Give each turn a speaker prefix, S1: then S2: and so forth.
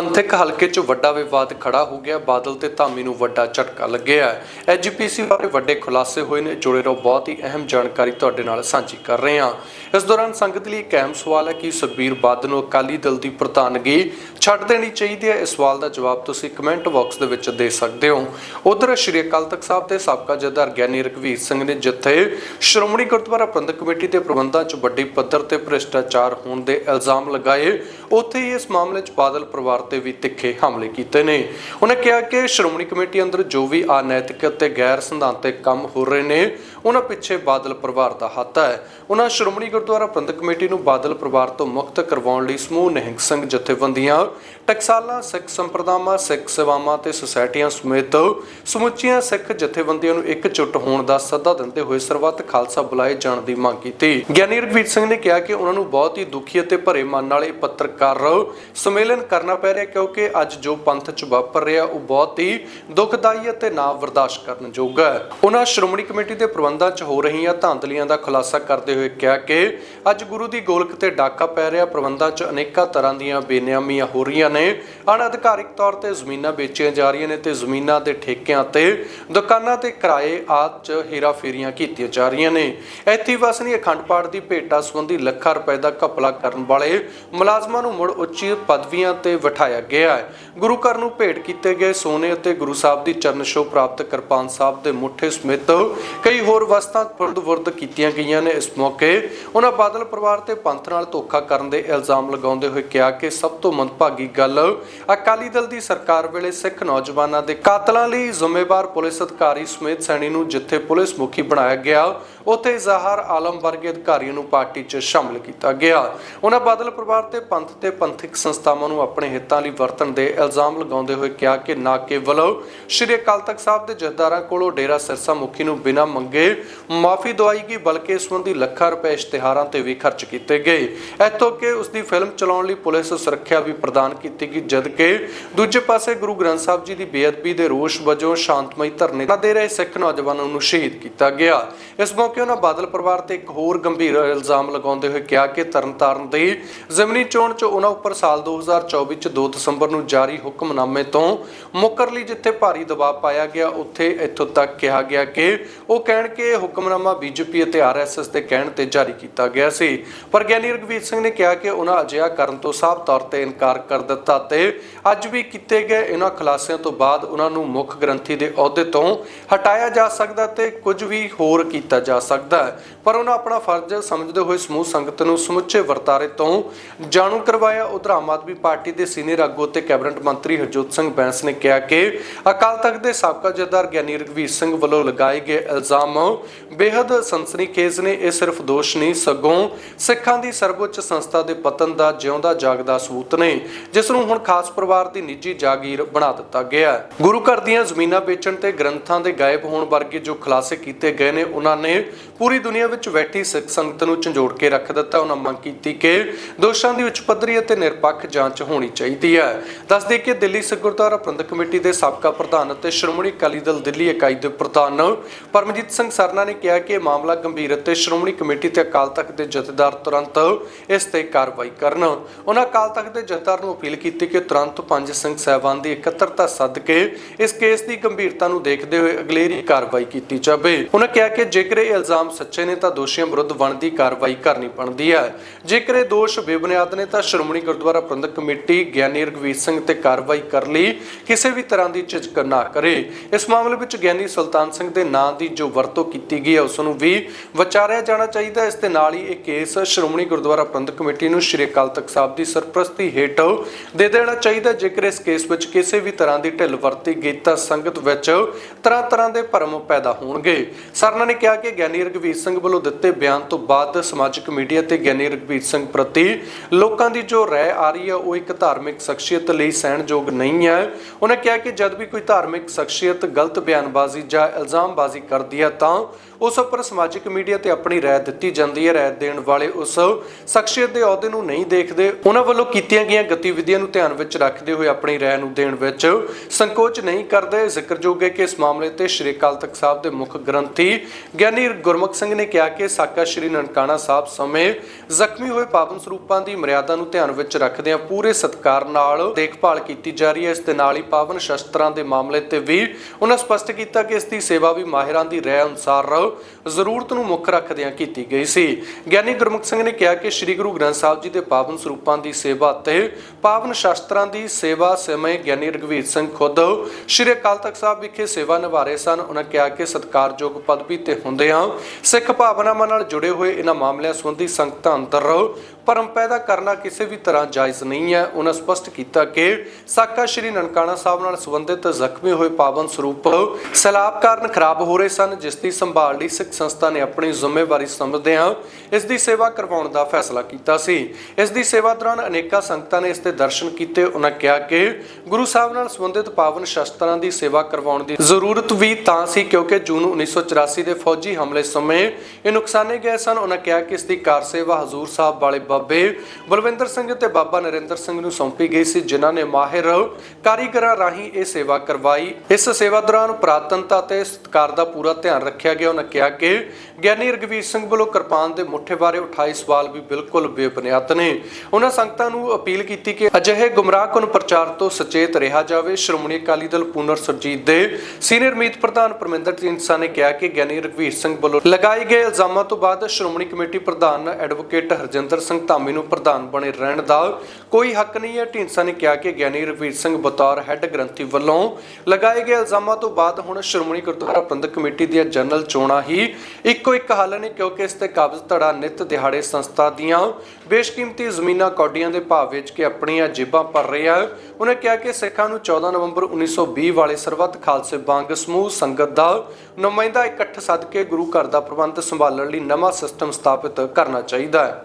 S1: ਪੰਥਕ ਹਲਕੇ 'ਚ ਵੱਡਾ ਵਿਵਾਦ ਖੜਾ ਹੋ ਗਿਆ। ਬਾਦਲ ਤੇ ਧਾਮੀ ਨੂੰ ਵੱਡਾ ਝਟਕਾ ਲੱਗਿਆ ਹੈ। ਐਜੀਪੀਸੀ ਬਾਰੇ ਵੱਡੇ ਖੁਲਾਸੇ ਹੋਏ ਨੇ। ਜੁੜੇ ਰਹੋ ਬਹੁਤ ਹੀ ਅਹਿਮ ਜਾਣਕਾਰੀ ਤੁਹਾਡੇ ਨਾਲ ਸਾਂਝੀ ਕਰ ਰਹੇ ਹਾਂ। ਇਸ ਦੌਰਾਨ ਸੰਗਤ ਲਈ ਇੱਕ ਅਹਿਮ ਸਵਾਲ ਹੈ ਕਿ ਸੁਖਬੀਰ ਬਾਦਲ ਨੂੰ ਅਕਾਲੀ ਦਲ ਦੀ ਪ੍ਰਧਾਨਗੀ ਛੱਡ ਦੇਣੀ ਚਾਹੀਦੀ ਹੈ। ਇਸ ਸਵਾਲ ਦਾ ਜਵਾਬ ਤੁਸੀਂ ਕਮੈਂਟ ਬਾਕਸ ਦੇ ਵਿੱਚ ਦੇ ਸਕਦੇ ਹੋ। ਉਧਰ ਸ਼੍ਰੀ ਅਕਾਲ ਤਖਤ ਸਾਹਿਬ ਦੇ ਸਾਬਕਾ ਜਥੇਦਾਰ ਗਿਆਨੀ ਰਘਵੀਰ ਸਿੰਘ ਨੇ ਜਿੱਥੇ ਸ਼੍ਰੋਮਣੀ ਗੁਰਦੁਆਰਾ ਪ੍ਰਬੰਧਕ ਕਮੇਟੀ ਦੇ ਪ੍ਰਬੰਧਾਂ 'ਚ ਵੱਡੀ ਪੱਧਰ ਤੇ ਭ੍ਰਿਸ਼ਟਾਚਾਰ ਹੋਣ ਦੇ ਇਲਜ਼ਾਮ ਲਗਾਏ। ਉੱਥੇ ਹੀ ਇਸ ਮਾਮਲੇ 'ਚ ਬਾਦਲ ਪਰਿਵਾਰ ਤੇ ਵੀ ਤਿੱਖੇ ਹਮਲੇ ਕੀਤੇ ਨੇ। ਉਹਨੇ ਕਿਹਾ ਕਿ ਸ਼੍ਰੋਮਣੀ ਕਮੇਟੀ ਅੰਦਰ ਜੋ ਵੀ ਅਨੈਤਿਕ ਅਤੇ ਗੈਰ ਸਿਧਾਂਤਕ ਕੰਮ ਹੋ ਰਹੇ ਨੇ ਉਹਨਾਂ ਪਿੱਛੇ ਬਾਦਲ ਪਰਿਵਾਰ ਦਾ ਹੱਥ ਹੈ। ਉਹਨਾਂ ਸ਼੍ਰੋਮਣੀ ਗੁਰਦੁਆਰਾ ਪ੍ਰਬੰਧਕ ਕਮੇਟੀ ਨੂੰ ਬਾਦਲ ਪਰਿਵਾਰ ਤੋਂ ਮੁਕਤ ਕਰਵਾਉਣ ਲਈ ਸਮੂਹ ਨਿਹੰਗ ਸਿੰਘ ਜਥੇਬੰਦੀਆਂ, ਟਕਸਾਲਾਂ, ਸਿੱਖ ਸੰਪਰਦਾਵਾਂ, ਸਿੱਖ ਸੇਵਾਵਾਂ ਤੇ ਸੁਸਾਇਟੀਆਂ ਸਮੇਤ ਸਮੁੱਚੀਆਂ ਸਿੱਖ ਜਥੇਬੰਦੀਆਂ ਨੂੰ ਇਕਜੁੱਟ ਹੋਣ ਦਾ ਸੱਦਾ ਦਿੰਦੇ ਹੋਏ ਸਰਬੱਤ ਖਾਲਸਾ ਬੁਲਾਏ ਜਾਣ ਦੀ ਮੰਗ ਕੀਤੀ। ਗਿਆਨੀ ਰਘਵੀਰ ਸਿੰਘ ਨੇ ਕਿਹਾ ਕਿ ਉਹਨਾਂ ਨੂੰ ਬਹੁਤ ਹੀ ਦੁਖੀ ਅਤੇ ਭਰੇ ਮਨ ਨਾਲ ਇਹ ਪੱਤਰਕਾਰ ਸੰਮੇਲਨ ਕਰਨਾ ਪੈ ਰਿਹਾ ਕਿਉਂਕਿ ਅੱਜ ਜੋ ਪੰਥ ਚ ਵਾਪਰ ਰਿਹਾ ਉਹ ਬਹੁਤ ਹੀ ਦੁਖਦਾਈ ਅਤੇ ਨਾ ਬਰਦਾਸ਼ਤ ਕਰਨ ਯੋਗ ਹੈ। ਉਹਨਾਂ ਸ਼੍ਰੋਮਣੀ ਕਮੇਟੀ ਦੇ ਪ੍ਰਬੰਧਾਂ 'ਚ ਹੋ ਰਹੀਆਂ ਧਾਂਦਲੀਆਂ ਦਾ ਖੁਲਾਸਾ ਕਰਦੇ ਹੋਏ ਕਿਹਾ ਕਿ ਅੱਜ ਗੁਰੂ ਦੀ ਗੋਲਕ ਤੇ ਡਾਕਾ ਪੈ ਰਿਹਾ। ਪ੍ਰਬੰਧਾਂ 'ਚ ਅਨੇਕਾਂ ਤਰ੍ਹਾਂ ਦੀਆਂ ਬੇਨਿਆਮੀਆਂ ਹੋ ਰਹੀਆਂ ਨੇ। ਅਣਅਧਿਕਾਰਿਕ ਤੌਰ ਤੇ ਜ਼ਮੀਨਾਂ ਵੇਚੀਆਂ ਜਾ ਰਹੀਆਂ ਨੇ ਤੇ ਜ਼ਮੀਨਾਂ ਦੇ ਠੇਕਿਆਂ ਤੇ ਦੁਕਾਨਾਂ ਤੇ ਕਿਰਾਏ ਆਦਿ 'ਚ ਹੇਰਾਫੇਰੀਆਂ ਕੀਤੀਆਂ ਜਾ ਰਹੀਆਂ ਨੇ। ਇੱਥੇ ਵਸਨੀ ਅਖੰਡ ਪਾਠ ਦੀ ਭੇਟਾ ਸੰਬੰਧੀ ਲੱਖਾਂ ਰੁਪਏ ਦਾ ਘਪਲਾ ਕਰਨ ਵਾਲੇ ਮੁਲਾਜ਼ਮਾਂ ਨੂੰ ਮੁੜ ਉੱਚੀ ਪਦਵੀਆਂ ਤੇ ਬਿਠਾਇਆ ਗਿਆ ਹੈ। ਗੁਰੂ ਘਰ ਨੂੰ ਭੇਟ ਕੀਤੇ ਗਏ ਸੋਨੇ ਅਤੇ ਗੁਰੂ ਸਾਹਿਬ ਦੀ ਚਰਨ ਛੋਹ ਪ੍ਰਾਪਤ ਕਿਰਪਾਨ ਸਾਹਿਬ ਦੇ ਮੁੱਠੇ ਸਮੇਤ ਕਈ ਹੋਰ ਵਸਤਾਂ ਖੁਰਦ-ਵੁਰਦ ਕੀਤੀਆਂ ਗਈਆਂ ਨੇ ਇਸ ਮੌਕੇ। ਉਹਨਾਂ ਬਾਦਲ ਪਰਿਵਾਰ ਤੇ ਪੰਥ ਨਾਲ ਧੋਖਾ ਕਰਨ ਦੇ ਇਲਜ਼ਾਮ ਲਗਾਉਂਦੇ ਹੋਏ ਕਿਹਾ ਕਿ ਸਭ ਤੋਂ ਮੰਦਭਾਗੀ ਗੱਲ ਅਕਾਲੀ ਦਲ ਦੀ ਸਰਕਾਰ ਵੇਲੇ ਸਿੱਖ ਨੌਜਵਾਨਾਂ ਦੇ ਕਾਤਲਾਂ ਲਈ ਜ਼ਿੰਮੇਵਾਰ ਪੁਲਿਸ ਅਧਿਕਾਰੀ ਸਮੇਤ ਸੈਣੀ ਨੂੰ ਜਿੱਥੇ ਪੁਲਿਸ ਮੁਖੀ ਬਣਾਇਆ ਗਿਆ ਉੱਥੇ ਜ਼ਹਾਰ ਆਲਮ ਵਰਗੇ ਅਧਿਕਾਰੀਆਂ ਨੂੰ ਪਾਰਟੀ 'ਚ ਸ਼ਾਮਲ ਕੀਤਾ ਗਿਆ। ਉਹਨਾਂ ਬਾਦਲ ਪਰਿਵਾਰ ਤੇ ਪੰਥ ਤੇ ਪੰਥਕ ਸੰਸਥਾਵਾਂ ਨੂੰ ਆਪਣੇ ਹਿੱਤਾਂ ਲਈ ਵਰਤਣ ਦੇ ਇਲਜ਼ਾਮ ਲਗਾਉਂਦੇ ਹੋਏ ਕਿਹਾ ਕਿ ਨਾ ਕੇਵਲ ਸ਼੍ਰੀ ਅਕਾਲ ਤਖਤ ਸਾਹਿਬ ਦੇ ਜਥੇਦਾਰਾਂ ਕੋਲੋਂ ਡੇਰਾ ਸਿਰਸਾ ਮੁਖੀ ਨੂੰ ਬਿਨਾਂ ਮੰਗੇ ਮਾਫੀ ਦਵਾਈ ਗਈ, ਬਲਕਿ ਇਸ ਸੰਬੰਧੀ ਲੱਖਾਂ ਰੁਪਏ ਇਸ਼ਤਿਹਾਰਾਂ ਤੇ ਵੀ ਖਰਚ ਕੀਤੇ ਗਏ। ਇੱਥੋਂ ਕਿ ਉਸ ਦੀ ਫਿਲਮ ਚਲਾਉਣ ਲਈ ਪੁਲਿਸ ਸੁਰੱਖਿਆ ਵੀ ਪ੍ਰਦਾਨ ਕੀਤੀ ਗਈ, ਜਦਕਿ ਦੂਜੇ ਪਾਸੇ ਗੁਰੂ ਗ੍ਰੰਥ ਸਾਹਿਬ ਜੀ ਦੀ ਬੇਅਦਬੀ ਦੇ ਰੋਸ ਵਜੋਂ ਸ਼ਾਂਤਮਈ ਧਰਨੇ ਦੇ ਰਹੇ ਸਿੱਖ ਨੌਜਵਾਨਾਂ ਨੂੰ ਸ਼ਹੀਦ ਕੀਤਾ ਗਿਆ। ਇਸ ਮੌਕੇ ਉਹਨਾਂ ਬਾਦਲ ਪਰਿਵਾਰ ਤੇ ਇੱਕ ਹੋਰ ਗੰਭੀਰ ਇਲਜ਼ਾਮ ਲਗਾਉਂਦੇ ਹੋਏ ਕਿਹਾ ਕਿ ਤਰਨਤਾਰਨ ਦੀ ਜ਼ਮਨੀ ਚੋਣ 'ਚ ਉਹਨਾਂ ਉੱਪਰ ਸਾਲ 2024 ਚ 2 ਦਸੰਬਰ ਨੂੰ ਜਾਰੀ ਹੁਕਮਨਾਮੇ ਤੋਂ ਮੁੱਕਰ ਲਈ ਜਿੱਥੇ ਭਾਰੀ ਦਬਾਅ ਪਾਇਆ ਗਿਆ, ਉੱਥੇ ਇੱਥੋਂ ਤੱਕ ਕਿਹਾ ਗਿਆ ਕਿ ਉਹ ਕਹਿਣ ਕਿ ਹੁਕਮਨਾਮਾ ਬੀਜੇਪੀ ਅਤੇ ਆਰਐਸਐਸ ਦੇ ਕਹਿਣ ਤੇ ਜਾਰੀ ਕੀਤਾ ਗਿਆ ਸੀ। ਪਰ ਗਿਆਨੀ ਰਘਵੀਰ ਸਿੰਘ ਨੇ ਕਿਹਾ ਕਿ ਉਹਨਾਂ ਅਜਿਹਾ ਕਰਨ ਤੋਂ ਸਾਫ਼ ਤੌਰ ਤੇ ਇਨਕਾਰ ਕਰ ਦਿੱਤਾ ਤੇ ਅੱਜ ਵੀ ਕੀਤੇ ਗਏ ਇਹਨਾਂ ਖੁਲਾਸਿਆਂ ਤੋਂ ਬਾਅਦ ਉਹਨਾਂ ਨੂੰ ਮੁੱਖ ਗ੍ਰੰਥੀ ਦੇ ਅਹੁਦੇ ਤੋਂ ਹਟਾਇਆ ਜਾ ਸਕਦਾ ਤੇ ਕੁਝ ਵੀ ਹੋਰ ਕੀਤਾ ਜਾ ਸਕਦਾ ਹੈ। ਪਰ ਉਹਨਾਂ ਆਪਣਾ ਫਰਜ਼ ਸਮਝਦੇ ਹੋਏ ਸਮੂਹ ਸੰਗਤ ਨੂੰ ਸਮੁੱਚੇ ਵਰਤਾਰੇ ਤੋਂ ਜਾਣੂ ਕਰਵਾਇਆ। ਉਧਰ ਆਮ ਆਦਮੀ ਪਾਰਟੀ ਦੇ ਸੀਨੀਅਰ ਆਗੂ ਤੇ ਕੈਬਨਿਟ ਮੰਤਰੀ ਹਰਜੋਤ ਸਿੰਘ ਬੈਂਸ ਨੇ ਕਿਹਾ ਕਿ ਅਕਾਲ ਤਖਤ ਦੇ ਸਾਬਕਾ ਜਥੇਦਾਰ ਗਿਆਨੀ ਰਘਵੀਰ ਸਿੰਘ ਵੱਲੋਂ ਲਗਾਏ ਗਏ ਇਲਜ਼ਾਮ ਬੇहद ਸਨਸਨੀਖੇਜ਼ ਨੇ। ਇਹ ਸਿਰਫ ਦੋਸ਼ ਨਹੀਂ, ਸਗੋਂ ਸਿੱਖਾਂ ਦੀ ਸਰਵਉੱਚ ਸੰਸਥਾ ਦੇ ਪਤਨ ਦਾ ਜਿਉਂਦਾ ਜਾਗਦਾ ਸਬੂਤ ਨੇ, ਜਿਸ ਨੂੰ ਹੁਣ ਖਾਸ ਪਰਿਵਾਰ ਦੀ ਨਿੱਜੀ ਜਾਗੀਰ ਬਣਾ ਦਿੱਤਾ ਗਿਆ ਗੁਰੂ ਘਰ ਦੀਆਂ ਜ਼ਮੀਨਾਂ ਵੇਚਣ ਤੇ ਗ੍ਰੰਥਾਂ ਦੇ ਗਾਇਬ ਹੋਣ ਵਰਗੇ ਜੋ ਖੁਲਾਸੇ ਕੀਤੇ ਗਏ ਨੇ, ਉਹਨਾਂ ਨੇ ਪੂਰੀ ਦੁਨੀਆ ਵਿੱਚ ਬੈਠੀ ਸਿੱਖ ਸੰਗਤ ਨੂੰ ਝੰਜੋੜ ਕੇ ਰੱਖ ਦਿੱਤਾ। ਉਹਨਾਂ ਮੰਗ ਕੀਤੀ ਕਿ ਦੋਸ਼ਾਂ ਦੀ ਉੱਚ ਪੱਧਰੀ ਅਤੇ ਨਿਰਪੱਖ ਜਾਂਚ ਹੋਣੀ ਚਾਹੀਦੀ ਹੈ। ਦੱਸ ਦੇ ਕਿ ਦਿੱਲੀ ਸਿੱਖ ਗੁਰਦੁਆਰਾ ਪ੍ਰਬੰਧਕ ਕਮੇਟੀ ਦੇ ਸਾਬਕਾ ਪ੍ਰਧਾਨ ਅਤੇ ਸ਼੍ਰੋਮਣੀ ਅਕਾਲੀ ਦਲ ਦਿੱਲੀ ਇਕਾਈ ਦੇ ਪ੍ਰਧਾਨ ਪਰਮਜੀਤ ਸਿੰਘ ਸਰਨਾ ਨੇ ਕਿਹਾ ਕਿ ਇਹ ਮਾਮਲਾ ਗੰਭੀਰ ਅਤੇ ਸ਼੍ਰੋਮਣੀ ਕਮੇਟੀ ਤੇ ਅਕਾਲ ਤਖਤ ਦੇ ਜਥੇਦਾਰ ਤੁਰੰਤ ਇਸ ਤੇ ਕਾਰਵਾਈ ਕਰਨ। ਉਹਨਾਂ ਅਕਾਲ ਤਖਤ ਦੇ ਜਥੇਦਾਰ ਨੂੰ ਅਪੀਲ ਕੀਤੀ ਕਿ ਤੁਰੰਤ ਪੰਜ ਸਿੰਘ ਸਹਿਬਾਨ ਦੀ ਇਕੱਤਰਤਾ ਸੱਦ ਕੇ ਇਸ ਕੇਸ ਦੀ ਗੰਭੀਰਤਾ ਨੂੰ ਦੇਖਦੇ ਹੋਏ ਅਗਲੇਰੀ ਕਾਰਵਾਈ ਕੀਤੀ ਜਾਵੇ। ਉਹਨਾਂ ਕਿਹਾ ਕਿ ਜੇਕਰ ਇਹ ਇਲਜ਼ਾਮ ਸੱਚੇ ਨੇ ਤਾਂ ਦੋਸ਼ੀਆਂ ਵਿਰੁੱਧ ਬਣਦੀ ਕਾਰਵਾਈ ਕਰਨੀ ਬਣਦੀ ਹੈ। ਜੇਕਰ ਇਹ ਦੋਸ਼ ਬੇਬੁਨਿਆਦ ਨੇ ਤਾਂ ਸ਼੍ਰੋਮਣੀ ਗੁਰਦੁਆਰਾ ਪ੍ਰਬੰਧਕ ਕਮੇਟੀ ਗਿਆਨੀ ਰਘਵੀਰ ਸਿੰਘ ਤੇ ਕਾਰਵਾਈ ਕਰ ਲਈ। ਕਿਸੇ ਵੀ ਤਰ੍ਹਾਂ ਦੀ ਝਿਜਕ ਨਾ ਕਰੇ। ਇਸ ਮਾਮਲੇ ਵਿੱਚ ਗਿਆਨੀ ਸੁਲਤਾਨ ਸਿੰਘ ਦੇ ਨਾਂ ਦੀ ਜੋ ਵਰਤੋਂ ਕੀਤੀ ਗਈ ਹੈ, ਉਸ ਨੂੰ ਵੀ ਵਿਚਾਰਿਆ ਜਾਣਾ ਚਾਹੀਦਾ ਹੈ। ਇਸ ਦੇ ਨਾਲ ਹੀ ਇਹ ਕੇਸ ਸ਼੍ਰੋਮਣੀ ਗੁਰਦੁਆਰਾ ਪ੍ਰਬੰਧਕ ਕਮੇਟੀ ਨੂੰ ਸ਼੍ਰੀ ਅਕਾਲ ਤਖਤ ਸਾਹਿਬ ਦੀ ਸਰਪ੍ਰਸਤੀ ਹੇਠ ਦੇ ਦੇਣਾ ਚਾਹੀਦਾ ਜੇਕਰ ਇਸ ਕੇਸ ਵਿੱਚ ਕਿਸੇ ਵੀ ਤਰ੍ਹਾਂ ਦੀ ਢਿੱਲ ਵਰਤੀ ਗਈ ਤਾਂ ਸੰਗਤ ਵਿੱਚ ਤਰ੍ਹਾਂ ਤਰ੍ਹਾਂ ਦੇ ਭਰਮ ਪੈਦਾ ਹੋਣਗੇ। ਸਰਨਾ ਨੇ ਕਿਹਾ ਕਿ ਗਿਆਨੀ ਰਘਵੀਰ ਸਿੰਘ ਵੱਲੋਂ ਦਿੱਤੇ ਬਿਆਨ ਤੋਂ ਬਾਅਦ ਸਮਾਜਿਕ ਮੀਡੀਆ ਤੇ ਗਿਆਨੀ ਰਘਵੀਰ ਸਿੰਘ ਪ੍ਰਤੀ ਲੋਕਾਂ ਦੀ ਜੋ ਰਾਏ ਆ ਰਹੀ ਹੈ ਉਹ ਇੱਕ ਧਾਰਮਿਕ ਸ਼ਖਸੀਅਤ ਲਈ ਸਹਿਣਯੋਗ ਨਹੀਂ ਹੈ। ਉਹਨੇ ਕਿਹਾ ਕਿ ਜਦ ਵੀ ਕੋਈ ਧਾਰਮਿਕ ਸ਼ਖਸੀਅਤ ਗਲਤ ਬਿਆਨਬਾਜ਼ੀ ਜਾਂ ਇਲਜ਼ਾਮਬਾਜ਼ੀ ਕਰਦੀ ਹੈ, ਤਾਂ ਉਸ ਉੱਪਰ ਸਮਾਜਿਕ ਮੀਡੀਆ ਤੇ ਆਪਣੀ ਰਾਏ ਦਿੱਤੀ ਜਾਂਦੀ ਹੈ। ਰਾਏ ਦੇਣ ਵਾਲੇ ਉਸ ਸ਼ਖਸੀਅਤ ਦੇ ਅਹੁਦੇ ਨੂੰ ਨਹੀਂ ਦੇਖਦੇ। ਉਹਨਾਂ ਵੱਲੋਂ ਕੀਤੀਆਂ ਗਈਆਂ ਗਤੀਵਿਧੀਆਂ ਨੂੰ ਧਿਆਨ ਵਿੱਚ ਰੱਖਦੇ ਹੋਏ ਆਪਣੀ ਰਾਏ ਨੂੰ ਦੇਣ ਵਿੱਚ ਸੰਕੋਚ ਨਹੀਂ ਕਰਦੇ। ਜ਼ਿਕਰਯੋਗ ਹੈ ਕਿ ਇਸ ਮਾਮਲੇ ਤੇ ਸ਼੍ਰੀ ਅਕਾਲ ਤਖਤ ਸਾਹਿਬ ਦੇ ਮੁੱਖ ਗ੍ਰੰਥੀ ਗਿਆਨੀ ਗੁਰਮੁਖ ਸਿੰਘ ਨੇ ਕਿਹਾ ਕਿ ਸਾਕਾ ਸ਼੍ਰੀ ਨਨਕਾਣਾ ਸਾਹਿਬ ਸਮੇਂ ਜ਼ਖਮੀ ਹੋਏ ਪਾਵਨ ਸਰੂਪਾਂ ਦੀ ਮਰਿਆਦਾ ਨੂੰ ਧਿਆਨ ਵਿੱਚ ਰੱਖਦਿਆਂ ਪੂਰੇ ਸਤਿਕਾਰ ਨਾਲ ਦੇਖਭਾਲ ਕੀਤੀ ਜਾ ਰਹੀ ਹੈ। ਇਸ ਦੇ ਨਾਲ ਹੀ ਪਾਵਨ ਸ਼ਸਤਰਾਂ ਦੇ ਮਾਮਲੇ ਤੇ ਵੀ ਉਹਨਾਂ ਸਪਸ਼ਟ ਕੀਤਾ ਕਿ ਇਸ ਦੀ ਸੇਵਾ ਵੀ ਮਾਹਿਰਾਂ ਦੀ ਰਹਿ ਅਨੁਸਾਰ ਜ਼ਰੂਰਤ ਨੂੰ ਮੁੱਖ ਰੱਖਦਿਆਂ ਕੀਤੀ ਗਈ ਸੀ। ਗਿਆਨੀ ਗੁਰਮੁਖ ਸਿੰਘ ਨੇ ਕਿਹਾ ਕਿ ਸ੍ਰੀ ਗੁਰੂ ਗ੍ਰੰਥ ਸਾਹਿਬ ਜੀ ਦੇ ਪਾਵਨ ਸਰੂਪਾਂ ਦੀ ਸੇਵਾ ਤੇ ਪਾਵਨ ਸ਼ਸਤਰਾਂ ਦੀ ਸੇਵਾ ਸਮੇਂ ਗਿਆਨੀ ਰਗਵੀਰ ਸਿੰਘ ਖੁਦ ਸ੍ਰੀ ਅਕਾਲ ਤਖਤ ਸਾਹਿਬ ਵਿਖੇ ਸੇਵਾ ਨਿਭਾ ਰਹੇ ਸਨ। ਉਹਨਾਂ ਕਿਹਾ ਕਿ ਸਤਿਕਾਰਯੋਗ ਪਦਵੀ ਤੇ ਹੁੰਦਿਆਂ ਸਿੱਖ ਭਾਵਨਾਵਾਂ ਨਾਲ ਜੁੜੇ ਹੋਏ ਇਹਨਾਂ ਮਾਮਲਿਆਂ ਸੰਬੰਧੀ ਸੰਗਤਾਂ ਅੰਦਰ ਭਰਮ ਪੈਦਾ ਕਰਨਾ ਕਿਸੇ ਵੀ ਤਰ੍ਹਾਂ ਜਾਇਜ਼ ਨਹੀਂ ਹੈ। ਉਹਨਾਂ ਸਪਸ਼ਟ ਕੀਤਾ ਕਿ ਸਾਕਾ ਸ਼੍ਰੀ ਨਨਕਾਣਾ ਸਾਹਿਬ ਨਾਲ ਸੰਬੰਧਿਤ ਜ਼ਖਮੀ ਹੋਏ ਪਾਵਨ ਸਰੂਪ ਸੈਲਾਬ ਕਾਰਨ ਖਰਾਬ ਹੋ ਰਹੇ ਸਨ, ਜਿਸ ਦੀ ਸੰਭਾਲ ਲਈ ਸਿੱਖ ਸੰਸਥਾ ਨੇ ਆਪਣੀ ਜ਼ਿੰਮੇਵਾਰੀ ਸਮਝਦਿਆਂ ਇਸ ਦੀ ਸੇਵਾ ਕਰਵਾਉਣ ਦਾ ਫੈਸਲਾ ਕੀਤਾ ਸੀ। ਇਸ ਦੀ ਸੇਵਾ ਦੌਰਾਨ ਅਨੇਕਾਂ ਸੰਗਤਾਂ ਨੇ ਇਸ ਦੇ ਦਰਸ਼ਨ ਕੀਤੇ। ਉਹਨਾਂ ਕਿਹਾ ਕਿ ਗੁਰੂ ਸਾਹਿਬ ਨਾਲ ਸੰਬੰਧਿਤ ਪਾਵਨ ਸ਼ਸਤਰਾਂ ਦੀ ਸੇਵਾ ਕਰਵਾਉਣ ਦੀ ਜ਼ਰੂਰਤ ਵੀ ਤਾਂ ਸੀ, ਕਿਉਂਕਿ ਜੂਨ 1984 ਦੇ ਫੌਜੀ ਹਮਲੇ ਸਮੇਂ ਇਹ ਨੁਕਸਾਨੇ ਗਏ ਸਨ। ਉਹਨਾਂ ਕਿਹਾ ਕਿ ਇਸ ਦੀ ਕਾਰ ਸੇਵਾ ਹਜ਼ੂਰ ਸਾਹਿਬ ਵਾਲੇ ਬਾਬੇ ਬਲਵਿੰਦਰ ਸਿੰਘ ਤੇ ਬਾਬਾ ਨਰਿੰਦਰ ਸਿੰਘ ਨੂੰ ਸੌਂਪੀ ਗਈ ਸੀ, ਜਿਨ੍ਹਾਂ ਨੇ ਮਾਹਿਰ ਕਾਰੀਗਰਾਂ ਰਾਹੀਂ ਇਹ ਸੇਵਾ ਕਰਵਾਈ। ਇਸ ਸੇਵਾ ਦੌਰਾਨ ਪ੍ਰਾਤਨਤਾ ਤੇ ਸਤਿਕਾਰ ਦਾ ਪੂਰਾ ਧਿਆਨ ਰੱਖਿਆ ਗਿਆ। ਉਹਨਾਂ ਕਿਹਾ ਕਿ ਗਿਆਨੀ ਰਗਵੀਰ ਸਿੰਘ ਵੱਲੋਂ ਕਿਰਪਾਨ ਦੇ ਮੁੱਠੇ ਬਾਰੇ ਉਠਾਏ ਸਵਾਲ ਵੀ ਬਿਲਕੁਲ ਬੇਬੁਨਿਆਦ ਨੇ। ਉਹਨਾਂ ਸੰਗਤਾਂ ਨੂੰ ਅਪੀਲ ਕੀਤੀ ਕਿ ਅਜਿਹੇ ਗੁੰਮਰਾਹਕੁਨ ਪ੍ਰਚਾਰ ਤੋਂ ਸਚੇਤ ਰਿਹਾ ਜਾਵੇ। ਸ਼੍ਰੋਮਣੀ ਅਕਾਲੀ ਦਲ ਪੂਨਰ ਸਰਜੀਤ ਦੇ ਸੀਨੀਅਰ ਮੀਤ ਪ੍ਰਧਾਨ ਪਰਮਿੰਦਰ ਢੀਂਡਸਾ ਨੇ ਕਿਹਾ ਕਿ ਗਿਆਨੀ ਰਗਵੀਰ ਸਿੰਘ ਵੱਲੋਂ ਲਗਾਏ ਗਏ ਇਲਜ਼ਾਮਾਂ ਤੋਂ ਬਾਅਦ ਸ਼੍ਰੋਮਣੀ ਕਮੇਟੀ ਪ੍ਰਧਾਨ ਐਡਵੋਕੇਟ ਹਰਜਿੰਦਰ ਸਿੰਘ ਧਾਮੀ ਨੂੰ ਪ੍ਰਧਾਨ ਬਣੇ ਰਹਿਣ ਦਾ ਕੋਈ ਹੱਕ ਨਹੀਂ ਹੈ। ਢੀਂਡਸਾ ਨੇ ਕਿਹਾ ਕਿ ਗਿਆਨੀ ਰਵੀਰ ਸਿੰਘ ਬਤੌਰ ਹੈੱਡ ਗ੍ਰੰਥੀ ਵੱਲੋਂ ਲਗਾਏ ਗਏ ਇਲਜ਼ਾਮਾਂ ਤੋਂ ਬਾਅਦ ਹੁਣ ਸ਼੍ਰੋਮਣੀ ਗੁਰਦੁਆਰਾ ਪ੍ਰਬੰਧਕ ਕਮੇਟੀ ਦੀਆਂ ਜਨਰਲ ਚੋਣਾਂ ਹੀ ਇੱਕੋ ਇੱਕ ਹੱਲ ਨੇ, ਕਿਉਂਕਿ ਇਸ ਤੇ ਕਾਬਜ਼ ਧੜਾ ਨਿਤ ਦਿਹਾੜੇ ਸੰਸਥਾ ਦੀਆਂ ਬੇਸ਼ਕੀਮਤੀ ਜ਼ਮੀਨਾਂ ਕੌਡੀਆਂ ਦੇ ਭਾਅ ਵੇਚ ਕੇ ਆਪਣੀਆਂ ਜੇਬਾਂ ਭਰ ਰਿਹਾ ਹੈ ਉਹਨੇ ਕਿਹਾ ਕਿ ਸਿੱਖਾਂ ਨੂੰ 14 ਨਵੰਬਰ 1920 ਵਾਲੇ ਸਰਬੱਤ ਖਾਲਸੇ ਬਾਂਗ ਸਮੂਹ ਸੰਗਤ ਦਾ ਨੁਮਾਇੰਦਾ ਇਕੱਠ ਸੱਦ ਕੇ ਗੁਰੂ ਘਰ ਦਾ ਪ੍ਰਬੰਧ ਸੰਭਾਲਣ ਲਈ ਨਵਾਂ ਸਿਸਟਮ ਸਥਾਪਿਤ ਕਰਨਾ ਚਾਹੀਦਾ ਹੈ।